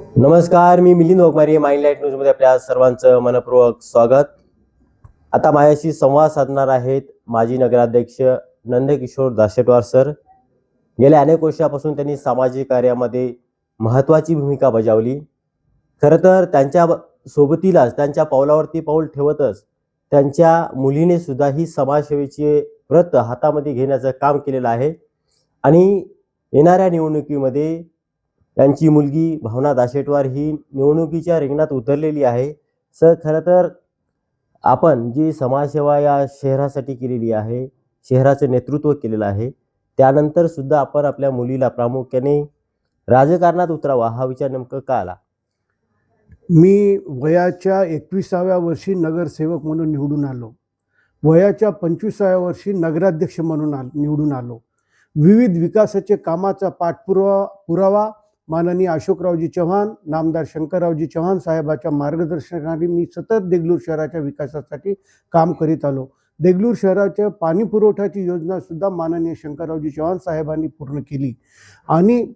नमस्कार मी मिलिंद ओकमारी माइंड लाइट न्यूजमध्ये आपल्या सर्वांचं मनपूर्वक स्वागत. आता माझ्याशी संवाद साधणार आहेत माजी नगराध्यक्ष नंदकिशोर दाशेटवार सर. गेल्या अनेक वर्षापासून त्यांनी सामाजिक कार्यामध्ये महत्त्वाची भूमिका बजावली. खरं तर त्यांच्या सोबतीलाच त्यांच्या पावलावरती पाऊल ठेवतच त्यांच्या मुलीने सुद्धा ही समाजसेवेचे व्रत हातामध्ये घेण्याचं काम केलेलं आहे. आणि येणाऱ्या निवडणुकीमध्ये त्यांची मुलगी भावना दाशेटवार ही निवडणुकीच्या रिंगणात उतरलेली आहे. सर खरं तर आपण जी समाजसेवा या शहरासाठी केलेली आहे शहराचं नेतृत्व केलेलं आहे त्यानंतर सुद्धा आपण आपल्या मुलीला प्रामुख्याने राजकारणात उतरावा हा विचार नेमकं का आला? मी वयाच्या एकविसाव्या वर्षी नगरसेवक म्हणून निवडून आलो. वयाच्या पंचवीसाव्या वर्षी नगराध्यक्ष म्हणून आल निवडून आलो. विविध विकासाचे कामाचा पाठपुरावा पुरावा माननीय अशोकरावजी चव्हाण नामदार शंकररावजी चव्हाण साहेबाच्या मार्गदर्शनाखाली मी सतत देगलूर शहराच्या विकासासाठी काम करीत आलो. देगलूर शहराच्या पाणी पुरवठ्याची योजनासुद्धा माननीय शंकररावजी चव्हाण साहेबांनी पूर्ण केली. आणि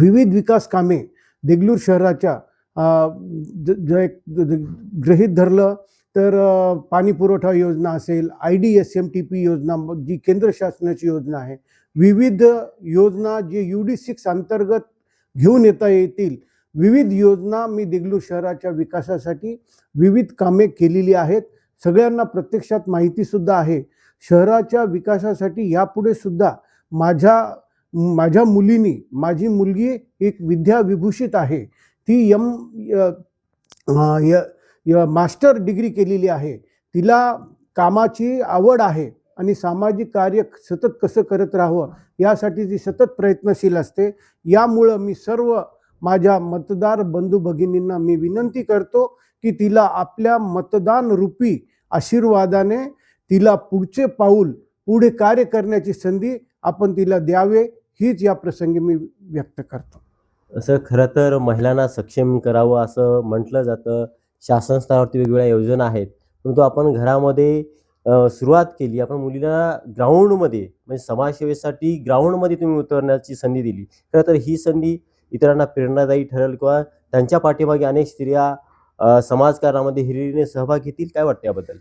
विविध विकास कामे देगलूर शहराच्या अ, ज ज एक ज- धरलं तर पाणी पुरवठा योजना असेल I D S M T P योजना जी केंद्र शासनाची योजना आहे. विविध योजना जे यू डी सिक्स अंतर्गत घेऊन येता येतील. विविध योजना मी देगलूर शहराच्या विकासासाठी विविध कामे केलेली आहेत. सगळ्यांना प्रत्यक्षात माहितीसुद्धा आहे. शहराच्या विकासासाठी यापुढे सुद्धा माझ्या माझ्या मुलीनी माझी मुलगी एक विद्याविभूषित आहे. ती यम य- य- य- मास्टर डिग्री केलेली आहे. तिला कामाची आवड आहे. आणि सामाजिक कार्य सतत कसं करत राहावं यासाठी ती सतत प्रयत्नशील असते यामुळं मी सर्व माझ्या मतदार बंधू भगिनींना मी विनंती करतो की तिला आपल्या मतदान रूपी आशीर्वादाने तिला पुढचे पाऊल पुढे कार्य करण्याची संधी आपण तिला द्यावे हीच या प्रसंगी मी व्यक्त करतो. असं खरं तर महिलांना सक्षम करावं असं म्हटलं जातं. शासन स्तरावरती वेगवेगळ्या योजना आहेत. परंतु आपण घरामध्ये सुरुवात केली. आपण मुलीला ग्राउंडमध्ये म्हणजे समाजसेवेसाठी ग्राउंडमध्ये तुम्ही उतरण्याची संधी दिली. खरं तर ही संधी इतरांना प्रेरणादायी ठरेल किंवा त्यांच्या पाठीमागे अनेक स्त्रिया समाजकारणामध्ये हिरिरीने सहभाग घेतील काय वाटतं याबद्दल?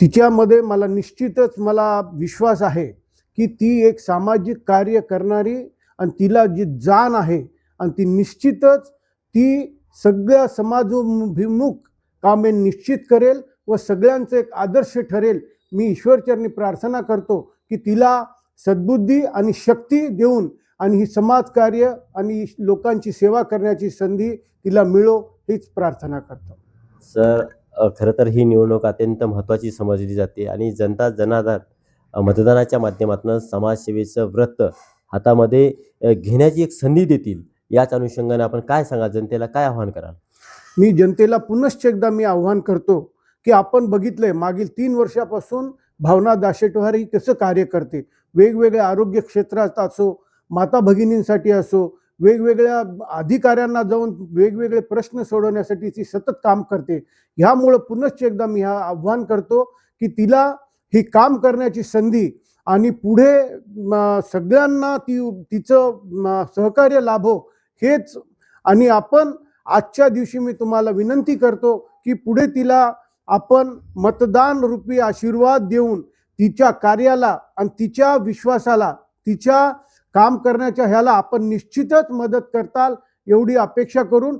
तिच्यामध्ये मला निश्चितच मला विश्वास आहे की ती एक सामाजिक कार्य करणारी आणि तिला जी जाण आहे आणि ती निश्चितच ती सगळ्या समाजोभिमुख कामे निश्चित करेल. व सगळ्यांचं एक आदर्श ठरेल. मी ईश्वरचरणी प्रार्थना करतो की तिला सद्बुद्धी आणि शक्ती देऊन आणि ही समाजकार्य आणि लोकांची सेवा करण्याची संधी तिला मिळो हीच प्रार्थना करतो. सर खरं तर ही निवडणूक अत्यंत महत्त्वाची समजली जाते आणि जनता जनाधार अ, मतदानाच्या माध्यमातून समाजसेवेचं व्रत हातामध्ये घेण्याची एक संधी देतील. याच अनुषंगाने आपण काय सांगा जनतेला काय आव्हान कराल? मी जनतेला पुनश्च एकदा मी आव्हान करतो की आपण बघितलंय मागील तीन वर्षापासून भावना दाशेटवार ही कसं कार्य करते? वेगवेगळ्या आरोग्य क्षेत्रात असो माता भगिनींसाठी असो वेगवेगळ्या अधिकाऱ्यांना जाऊन वेगवेगळे प्रश्न सोडवण्यासाठी ती सतत काम करते. ह्यामुळं पुनश्च एकदा मी हा आव्हान करतो की तिला ही काम करण्याची संधी आणि पुढे सगळ्यांना ती तिचं सहकार्य लाभो हेच आणि आपण आजच्या दिवशी मी तुम्हाला विनंती करतो की पुढे तिला आपण मतदान रूपी आशीर्वाद देऊन तिच्या कार्याला आणि तिच्या विश्वासाला तिच्या काम करण्याच्या ह्याला आपण निश्चितच मदत करताल एवढी अपेक्षा करून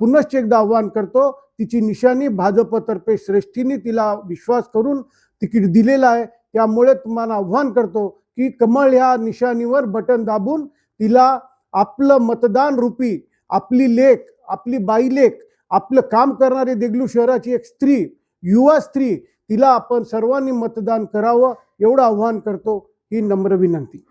पुनश्च एकदा आव्हान करतो. तिची निशाणी भाजपतर्फे श्रेष्ठीने तिला विश्वास करून तिकीट दिलेलं आहे. त्यामुळे तुम्हाला आव्हान करतो की कमळ ह्या निशाणीवर बटन दाबून तिला आपलं मतदान रूपी आपली लेख आपली बाई लेख आपलं काम करणारी देगलू शहराची एक स्त्री युवा स्त्री तिला आपण सर्वांनी मतदान करावं एवढं आव्हान करतो ही नम्र विनंती.